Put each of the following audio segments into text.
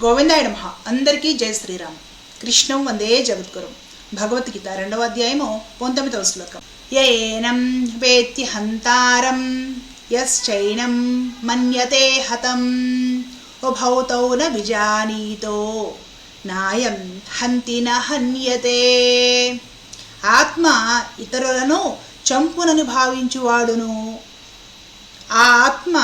గోవిందాయ మహా అందరికీ జయ శ్రీరామ్. కృష్ణం వందే జగద్గురు. భగవద్గీత రెండవ అధ్యాయము పంతొమ్మిదవ శ్లోకం. ఏనం వేత్తి హంతారం యశ్చైనం మన్యతే హతం ఉభౌతౌ న విజానీతో నాయం హంతి న హన్యతే. ఆత్మ ఇతరులను చంపునని భావించువాడును. ఆ ఆత్మ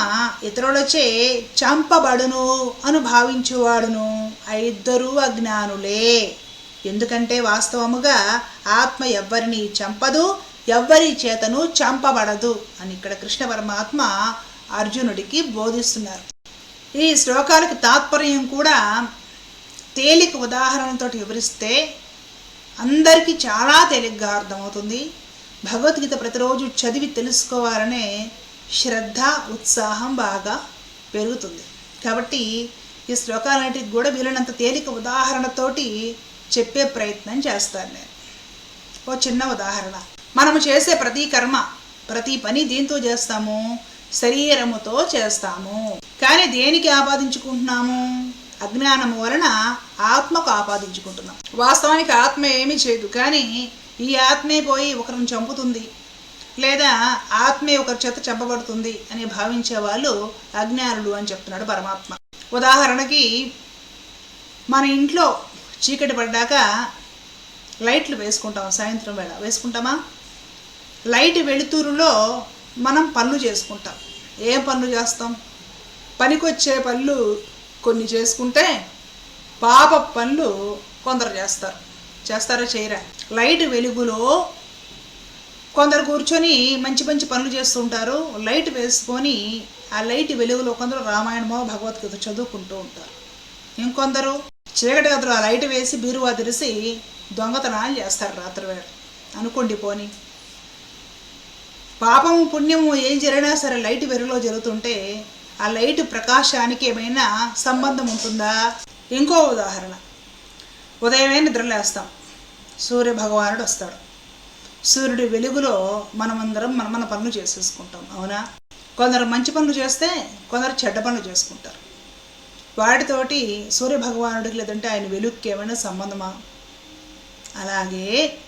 ఇతరులచే చంపబడును అను భావించువాడును. ఆ ఇద్దరూ అజ్ఞానులే. ఎందుకంటే వాస్తవముగా ఆత్మ ఎవ్వరిని చంపదు ఎవ్వరి చేతను చంపబడదు అని ఇక్కడ కృష్ణ పరమాత్మ అర్జునుడికి బోధిస్తున్నారు. ఈ శ్లోకాలకు తాత్పర్యం కూడా తేలిక ఉదాహరణతో వివరిస్తే అందరికీ చాలా తేలిగ్గా అర్థమవుతుంది. భగవద్గీత ప్రతిరోజు చదివి తెలుసుకోవాలనే శ్రద్ధ ఉత్సాహం బాగా పెరుగుతుంది. కాబట్టి ఈ శ్లోకాలన్నిటికి కూడా వీలైనంత తేలిక ఉదాహరణతోటి చెప్పే ప్రయత్నం చేస్తాను నేను. ఓ చిన్న ఉదాహరణ. మనము చేసే ప్రతి కర్మ ప్రతి పని దీంతో చేస్తాము? శరీరముతో చేస్తాము. కానీ దేనికి ఆపాదించుకుంటున్నాము? అజ్ఞానము వలన ఆత్మకు ఆపాదించుకుంటున్నాం. వాస్తవానికి ఆత్మ ఏమీ చేయదు. కానీ ఈ ఆత్మే పోయి ఒకరిని చంపుతుంది. లేదా ఆత్మే ఒకరి చేత చెప్పబడుతుంది అని భావించే వాళ్ళు అజ్ఞానులు అని చెప్తున్నాడు పరమాత్మ. ఉదాహరణకి మన ఇంట్లో చీకటి పడ్డాక లైట్లు వేసుకుంటాం సాయంత్రం వేళ. వేసుకుంటామా? లైట్ వెలుతురులో మనం పనులు చేసుకుంటాం. ఏం పనులు చేస్తాం? పనికొచ్చే పనులు కొన్ని చేసుకుంటే పాప పనులు కొందరు చేస్తారు. చేస్తారా చేయరా? లైట్ వెలుగులో కొందరు కూర్చొని మంచి మంచి పనులు చేస్తుంటారు లైట్ వేసుకొని ఆ లైట్ వెలుగులో కొందరు రామాయణమో భగవద్గీత చదువుకుంటూ ఉంటారు. ఇంకొందరు చీకటి గదులు ఆ లైట్ వేసి బీరువా తెరిసి దొంగతనాలు చేస్తారు రాత్రివేళ అనుకోండి పోని. పాపము పుణ్యము ఏం జరిగినా సరే లైట్ వెలుగులో జరుగుతుంటే ఆ లైట్ ప్రకాశానికి ఏమైనా సంబంధం ఉంటుందా? ఇంకో ఉదాహరణ. ఉదయమే నిద్రలేస్తాం. సూర్య భగవానుడు వస్తాడు. సూర్యుడి వెలుగులో మనమందరం మన మన పనులు చేసేసుకుంటాం అవునా? కొందరు మంచి పనులు చేస్తే కొందరు చెడ్డ పనులు చేసుకుంటారు. వాటితోటి సూర్య భగవానుడికి లేదంటే ఆయన వెలుగుకి ఏమైనా సంబంధమా? అలాగే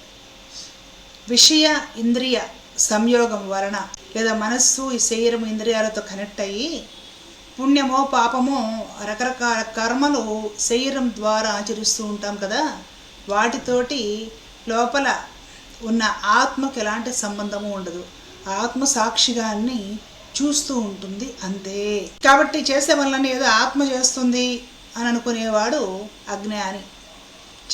విషయ ఇంద్రియ సంయోగం వలన లేదా మనస్సు ఈ శరీరం ఇంద్రియాలతో కనెక్ట్ అయ్యి పుణ్యమో పాపమో రకరకాల కర్మలు శరీరం ద్వారా ఆచరిస్తూ ఉంటాం కదా? వాటితోటి లోపల ఉన్న ఆత్మకు ఎలాంటి సంబంధము ఉండదు. ఆత్మ సాక్షిగాన్ని చూస్తూ ఉంటుంది అంతే. కాబట్టి చేసే వల్లనే ఏదో ఆత్మ చేస్తుంది అని అనుకునేవాడు అజ్ఞాని.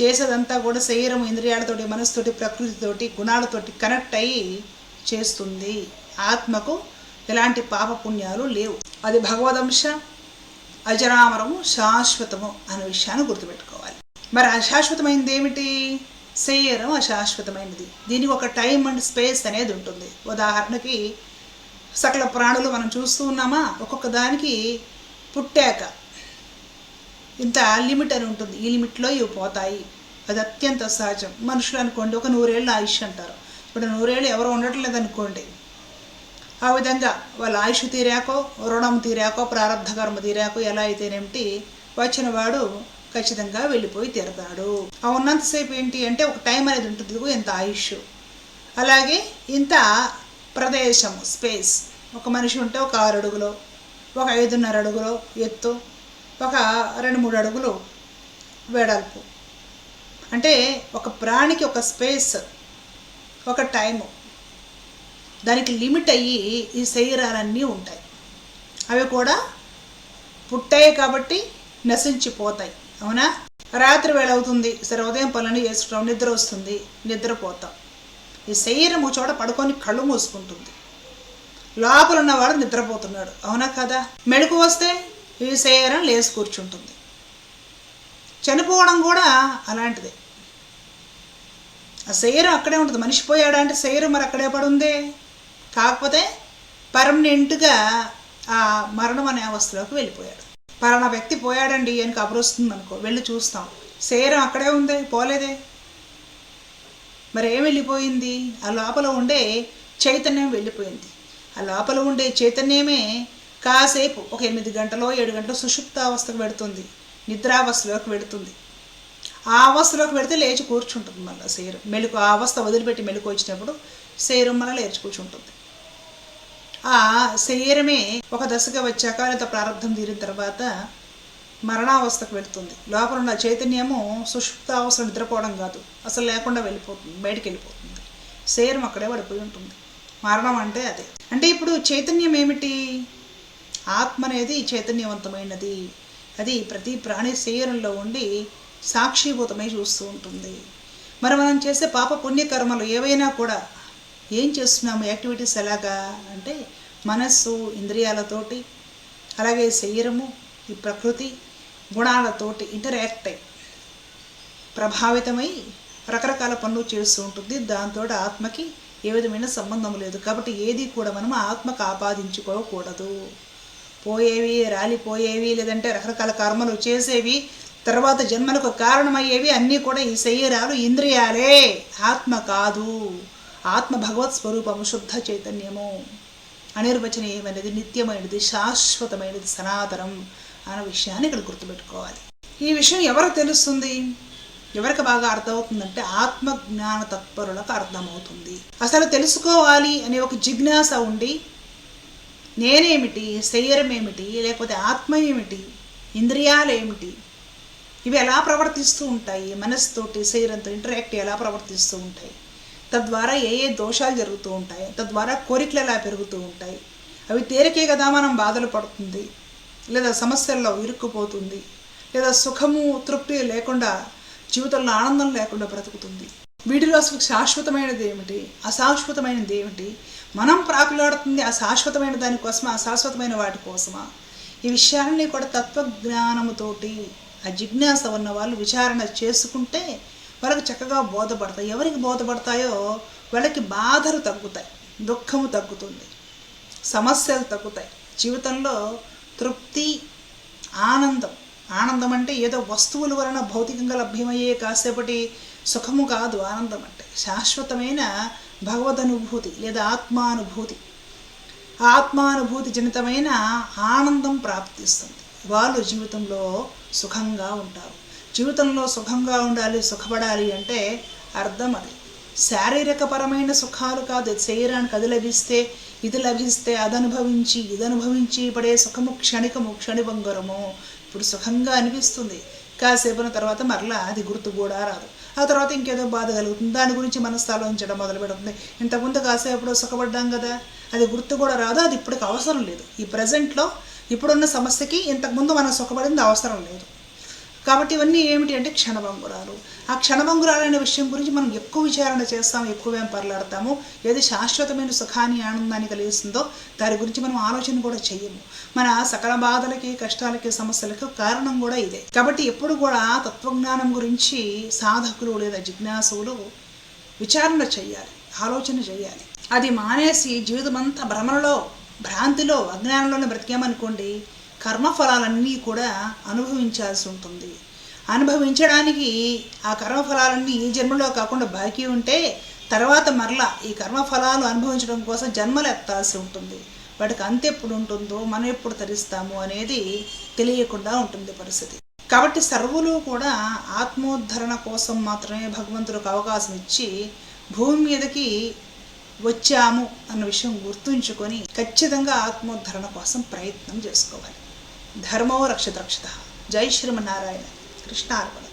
చేసేదంతా కూడా శరీరం ఇంద్రియాలతోటి మనసుతోటి ప్రకృతితోటి గుణాలతోటి కనెక్ట్ అయ్యి చేస్తుంది. ఆత్మకు ఎలాంటి పాపపుణ్యాలు లేవు. అది భగవదంశ అజరామరము శాశ్వతము అనే విషయాన్ని గుర్తుపెట్టుకోవాలి. మరి అశాశ్వతమైంది ఏమిటి? శరీరం అశాశ్వతమైనది. దీనికి ఒక టైం అండ్ స్పేస్ అనేది ఉంటుంది. ఉదాహరణకి సకల ప్రాణులు మనం చూస్తూ ఉన్నామా? ఒక్కొక్క దానికి పుట్టాక ఇంత లిమిట్ అని ఉంటుంది. ఈ లిమిట్లో ఇవి పోతాయి. అది అత్యంత సహజం. మనుషులు అనుకోండి ఒక నూరేళ్ళు ఆయుష్ అంటారు. ఇప్పుడు నూరేళ్ళు ఎవరు ఉండట్లేదు అనుకోండి. ఆ విధంగా వాళ్ళ ఆయుష్ తీరాకో రుణం తీరాకో ప్రారంభ కర్మ తీరాకో ఎలా అయితేనేమిటి? వచ్చిన వాడు ఖచ్చితంగా వెళ్ళిపోయి తీరతాడు ఆ ఉన్నంతసేపు ఏంటి అంటే ఒక టైం అనేది ఉంటుంది. ఎంత ఇంత ఆయుష్. అలాగే ఇంత ప్రదేశం స్పేస్ ఒక మనిషి ఉంటే ఒక ఆరు అడుగులో ఒక ఐదున్నర అడుగులో ఎత్తు ఒక రెండు మూడు అడుగులు వెడల్పు. అంటే ఒక ప్రాణికి ఒక స్పేస్ ఒక టైము దానికి లిమిట్ అయ్యి ఈ శరీరాలన్నీ ఉంటాయి. అవి కూడా పుట్టాయి కాబట్టి నశించిపోతాయి. అవునా? రాత్రి వేళ అవుతుంది సరే ఉదయం పనులను చేసుకుంటాం నిద్ర వస్తుంది. నిద్రపోతాం ఈ శరీరం చోట పడుకొని కళ్ళు మూసుకుంటుంది. లోపల ఉన్నవాడు నిద్రపోతున్నాడు. అవునా కదా? మెడుకు వస్తే ఈ శరీరం లేచి కూర్చుంటుంది. చనిపోవడం కూడా అలాంటిదే. ఆ శరీరం అక్కడే ఉంటుంది. మనిషి పోయాడా అంటే శరీరం మరి అక్కడే పడుందే? కాకపోతే పర్మనెంట్గా ఆ మరణం అనే అవస్థలోకి వెళ్ళిపోయాడు. పలానా వ్యక్తి పోయాడండి అని కబురు వస్తుంది అనుకో వెళ్ళి చూస్తాం. శరీరం అక్కడే ఉందే పోలేదే. మరి ఏం వెళ్ళిపోయింది? ఆ లోపల ఉండే చైతన్యం వెళ్ళిపోయింది. ఆ లోపల ఉండే చైతన్యమే కాసేపు ఒక ఎనిమిది గంటలో ఏడు గంటలో సుషుప్తావస్థకు పెడుతుంది నిద్రావస్థలోకి పెడుతుంది ఆ అవస్థలోకి పెడితే లేచి కూర్చుంటుంది మళ్ళీ శరీరం. మెలకు ఆ అవస్థ వదిలిపెట్టి మెలకు వచ్చినప్పుడు శరీరం మళ్ళీ లేచి కూర్చుంటుంది. ఆ శరీరమే ఒక దశగా వచ్చాక లేదా ప్రారంభం తీరిన తర్వాత మరణావస్థకు వెళుతుంది. లోపల ఉన్న చైతన్యము సుషుప్తావస్థ నిద్రపోవడం కాదు. అసలు లేకుండా వెళ్ళిపోతుంది. బయటికి వెళ్ళిపోతుంది. శరీరం అక్కడే పడిపోయి ఉంటుంది. మరణం అంటే అదే. అంటే ఇప్పుడు చైతన్యం ఏమిటి? ఆత్మ అనేది చైతన్యవంతమైనది. అది ప్రతి ప్రాణి శరీరంలో ఉండి సాక్షిభూతమై చూస్తూ ఉంటుంది. మరి మనం చేసే పాప పుణ్యకర్మలు ఏవైనా కూడా ఏం చేస్తున్నాము? యాక్టివిటీస్ ఎలాగా? అంటే మనస్సు ఇంద్రియాలతోటి అలాగే శరీరము ఈ ప్రకృతి గుణాలతోటి ఇంటరాక్ట్ అయి ప్రభావితమై రకరకాల పనులు చేస్తూ ఉంటుంది. దాంతో ఆత్మకి ఏ విధమైన సంబంధం లేదు. కాబట్టి ఏది కూడా మనం ఆత్మకు ఆపాదించుకోకూడదు. పోయేవి రాలిపోయేవి లేదంటే రకరకాల కర్మలు చేసేవి తర్వాత జన్మలకు కారణమయ్యేవి అన్నీ కూడా ఈ శరీరాలు ఇంద్రియాలే. ఆత్మ కాదు. ఆత్మ భగవత్ స్వరూపము శుద్ధ చైతన్యము. అనిర్వచనీయమైనది నిత్యమైనది శాశ్వతమైనది సనాతనం అనే విషయాన్ని ఇక్కడ గుర్తుపెట్టుకోవాలి. ఈ విషయం ఎవరు తెలుస్తుంది? ఎవరికి బాగా అర్థమవుతుందంటే ఆత్మ జ్ఞాన తత్పరులకు అర్థమవుతుంది. అసలు తెలుసుకోవాలి అనే ఒక జిజ్ఞాస ఉండి నేనేమిటి శరీరం ఏమిటి లేకపోతే ఆత్మ ఏమిటి ఇంద్రియాలు ఏమిటి ఇవి ఎలా ప్రవర్తిస్తూ ఉంటాయి? మనసుతోటి శరీరంతో ఇంటరాక్ట్ ఎలా ప్రవర్తిస్తూ ఉంటాయి? తద్వారా ఏ ఏ దోషాలు జరుగుతూ ఉంటాయి తద్వారా కోరికలు ఎలా పెరుగుతూ ఉంటాయి అవి తేరికే కదా మనం బాధలు పడుతుంది లేదా సమస్యల్లో ఇరుక్కుపోతుంది లేదా సుఖము తృప్తి లేకుండా జీవితంలో ఆనందం లేకుండా బ్రతుకుతుంది. వీటిలో అసలు శాశ్వతమైనది ఏమిటి? అశాశ్వతమైనది ఏమిటి? మనం ప్రాకులాడుతుంది ఆ శాశ్వతమైన దానికోసమా అశాశ్వతమైన వాటి కోసమా? ఈ విషయాన్ని కూడా తత్వజ్ఞానముతోటి ఆ జిజ్ఞాస ఉన్న వాళ్ళు విచారణ చేసుకుంటే వాళ్ళకి చక్కగా బోధపడతాయి. ఎవరికి బోధపడతాయో వాళ్ళకి బాధలు తగ్గుతాయి దుఃఖము తగ్గుతుంది సమస్యలు తగ్గుతాయి. జీవితంలో తృప్తి ఆనందం ఆనందం అంటే ఏదో వస్తువుల వలన భౌతికంగా లభ్యమయ్యే కాసేపటి సుఖము కాదు ఆనందం అంటే. శాశ్వతమైన భగవద్ అనుభూతి లేదా ఆత్మానుభూతి. ఆత్మానుభూతి జనితమైన ఆనందం ప్రాప్తిస్తుంది. వాళ్ళు జీవితంలో సుఖంగా ఉంటారు. జీవితంలో సుఖంగా ఉండాలి సుఖపడాలి అంటే అర్థం అది. శారీరకపరమైన సుఖాలు కాదు. శరీరానికి అది లభిస్తే ఇది లభిస్తే అది అనుభవించి ఇది అనుభవించి పడే సుఖము క్షణికము క్షణిభంగరము ఇప్పుడు సుఖంగా అనిపిస్తుంది. కాసేపున తర్వాత మరలా అది గుర్తు కూడా రాదు. ఆ తర్వాత ఇంకేదో బాధ కలుగుతుంది. దాని గురించి మనసు ఆలోచించడం మొదలు పెడుతుంది ఇంతకుముందు కాసేపుడు సుఖపడ్డాం కదా? అది గుర్తు కూడా రాదు. అది ఇప్పటికి అవసరం లేదు. ఈ ప్రజెంట్లో ఇప్పుడున్న సమస్యకి ఇంతకుముందు మనం సుఖపడింది అవసరం లేదు. కాబట్టి ఇవన్నీ ఏమిటి అంటే క్షణభంగురాలు ఆ క్షణభంగురాలు అనే విషయం గురించి మనం ఎక్కువ విచారణ చేస్తాం ఎక్కువ ఏం పర్లాడతాము. ఏది శాశ్వతమైన సుఖాన్ని ఆనందాన్ని కలిగిస్తుందో దాని గురించి మనం ఆలోచన కూడా చెయ్యము మన సకల బాధలకి కష్టాలకి సమస్యలకు కారణం కూడా ఇదే. కాబట్టి ఎప్పుడు కూడా తత్వజ్ఞానం గురించి సాధకులు లేదా జిజ్ఞాసులు విచారణ చేయాలి ఆలోచన చేయాలి. అది మానేసి జీవితమంతా భ్రమలో భ్రాంతిలో అజ్ఞానంలోనే బ్రతికామనుకోండి కర్మఫలాలన్నీ కూడా అనుభవించాల్సి ఉంటుంది. అనుభవించడానికి ఆ కర్మఫలాలన్నీ ఈ జన్మలో కాకుండా బాకీ ఉంటే తర్వాత మరలా ఈ కర్మఫలాలు అనుభవించడం కోసం జన్మలు ఎత్తాల్సి ఉంటుంది. వాటికి అంత ఎప్పుడు ఉంటుందో మనం ఎప్పుడు తరిస్తాము అనేది తెలియకుండా ఉంటుంది పరిస్థితి. కాబట్టి సర్వులు కూడా ఆత్మోద్ధరణ కోసం మాత్రమే భగవంతుడికి అవకాశం ఇచ్చి భూమి మీదకి వచ్చాము అన్న విషయం గుర్తుంచుకొని ఖచ్చితంగా ఆత్మోద్ధరణ కోసం ప్రయత్నం చేసుకోవాలి. ధర్మో రక్షత రక్షత జై శ్రీమన్నారాయణ కృష్ణార్పణ